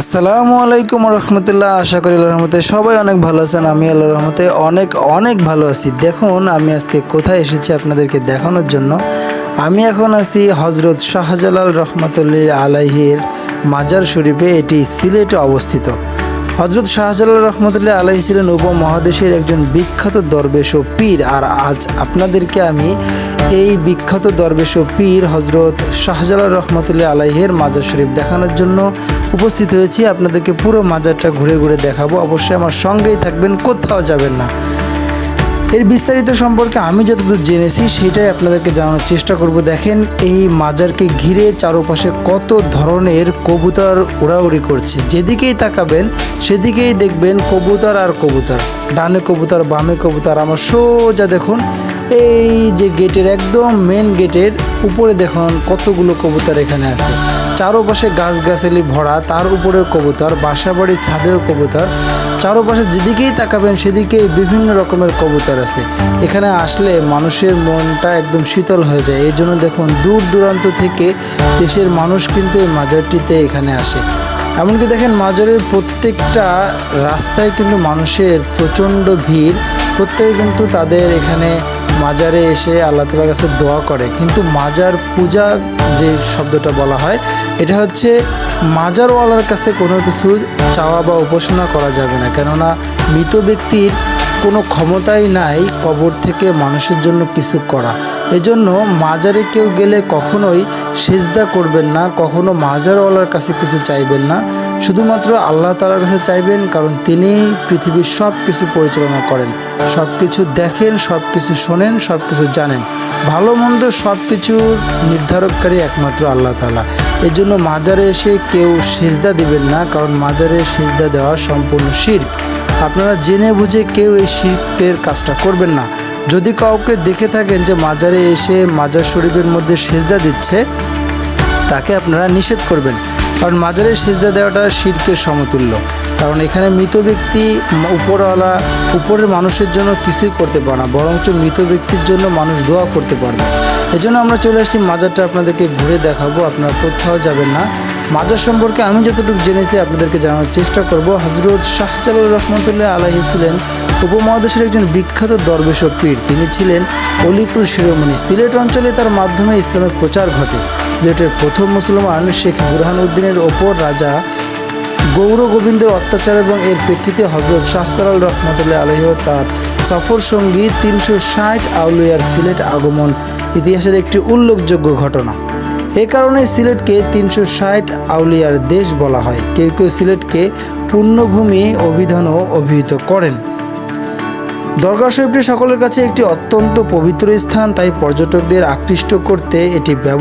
আসসালামু আলাইকুম রহমতুল্লাহ। আশা করি রহমতে সবাই অনেক ভালো আছেন, আমি আল্লাহ রহমতে অনেক অনেক ভালো আছি। দেখুন, আমি আজকে কোথায় এসেছি আপনাদেরকে দেখানোর জন্য। আমি এখন আছি হজরত শাহজালাল রহমতুল্লি আলাইহির মাজার শরীফে, এটি সিলেটে অবস্থিত। হজরত শাহজালাল রহমতুল্লাহ আলাহি ছিলেন উপমহাদেশের একজন বিখ্যাত দরবেশ ও পীর। আর আজ আপনাদেরকে আমি এই বিখ্যাত দরবেশ ও পীর হজরত শাহজালাল রহমতুল্লাহ আলাইহের মাজার শরীফ দেখানোর জন্য উপস্থিত হয়েছি। আপনাদেরকে পুরো মাজারটা ঘুরে ঘুরে দেখাবো। অবশ্যই আমার সঙ্গেই থাকবেন, কোথাও যাবেন না। এর বিস্তারিত সম্পর্কে আমি যতদূর জেনেছি, সেটাই আপনাদেরকে জানানোর চেষ্টা করব। দেখেন, এই মাজারকে ঘিরে চারপাশে কত ধরনের কবুতর উড়াউড়ি করছে। যেদিকেই তাকাবেন, সেদিকেই দেখবেন কবুতর আর কবুতর। ডানে কবুতর, বামে কবুতর। আমার সোজা দেখুন এই যে গেটের একদম মেন গেটের উপরে দেখুন কতগুলো কবুতর এখানে আছে। চারপাশে গাছগাছালি ভরা, তার উপরেও কবুতর, বাসাবাড়ির ছাদেও কবুতর। চারপাশে যেদিকেই তাকাবেন, সেদিকেই বিভিন্ন রকমের কবুতর আছে। এখানে আসলে মানুষের মনটা একদম শীতল হয়ে যায়। এই জন্য দেখুন দূর দূরান্ত থেকে দেশের মানুষ কিন্তু এই মাজারটিতে এখানে আসে। এমনকি দেখেন মাজারের প্রত্যেকটা রাস্তায় কিন্তু মানুষের প্রচণ্ড ভিড়। প্রত্যেকে কিন্তু তাদের এখানে মাজারে এসে আল্লাহ তালার কাছে দোয়া করে। কিন্তু মাজার পূজা যে শব্দটা বলা হয়, এটা হচ্ছে মাজারওয়ালার কাছে কোনো কিছু চাওয়া বা উপাসনা করা যাবে না। কেননা মৃত ব্যক্তির কোনো ক্ষমতাই নাই কবর থেকে মানুষের জন্য কিছু করা। এজন্য মাজারে কেউ গেলে কখনোই সেজদা করবেন না, কখনো মাজারওয়ালার কাছে কিছু চাইবেন না। শুধুমাত্র আল্লাহ তালার কাছে চাইবেন, কারণ তিনি পৃথিবীর সব কিছু পরিচালনা করেন। সব কিছু দেখেন সব কিছু শোনেন সব কিছু জানেন। ভালো মন্দ সব কিছুর নির্ধারককারী একমাত্র আল্লাহ তালা এই জন্য মাজারে এসে কেউ সেজদা দিবেন না, কারণ মাজারে সেজদা দেওয়া সম্পূর্ণ শির্ক। আপনারা জেনে বুঝে কেউ এই শিল্পের কাজটা করবেন না। যদি কাউকে দেখে থাকেন যে মাজারে এসে মাজার শরীফের মধ্যে সেজদা দিচ্ছে, তাকে আপনারা নিষেধ করবেন। কারণ মাজারের সেজদা দেওয়াটা শিরকের সমতুল্য। কারণ এখানে মৃত ব্যক্তি উপরওয়ালা, উপরের মানুষের জন্য কিছুই করতে পারে না, বরঞ্চ মৃত ব্যক্তির জন্য মানুষ দোয়া করতে পারবে। এই জন্য আমরা চলে আসছি মাজারটা আপনাদেরকে ঘুরে দেখাবো, আপনারা কোথাও যাবেন না। মাজার সম্পর্কে আমি যতটুকু জেনেছি আপনাদেরকে জানানোর চেষ্টা করব। হজরত শাহজালাল রহমতুল্লাহ আলাহি ছিলেন উপমহাদেশের একজন বিখ্যাত দরবেশ পীর। তিনি ছিলেন অলিকুল শিরোমণি। সিলেট অঞ্চলে তার মাধ্যমে ইসলামের প্রচার ঘটে। সিলেটের প্রথম মুসলমান শেখ বুরহান উদ্দিনের ওপর রাজা গৌর গোবিন্দের অত্যাচার এবং এর প্রেক্ষিতে হজরত শাহসালাল রহমতুল্লাহ আলহ তার সফর সঙ্গী তিনশো ষাট আউলিয়ার সিলেট আগমন ইতিহাসের একটি উল্লেখযোগ্য ঘটনা। এ কারণে সিলেটকে তিনশো ষাট আউলিয়ার দেশ বলা হয়। কেউ কেউ সিলেটকে পূর্ণভূমি অভিধানও অভিহিত করেন। দরগা শরীফটি সকলের কাছে একটি অত্যন্ত পবিত্র স্থান তাই পর্যটকদের আকৃষ্ট করতে এটি ব্যবহার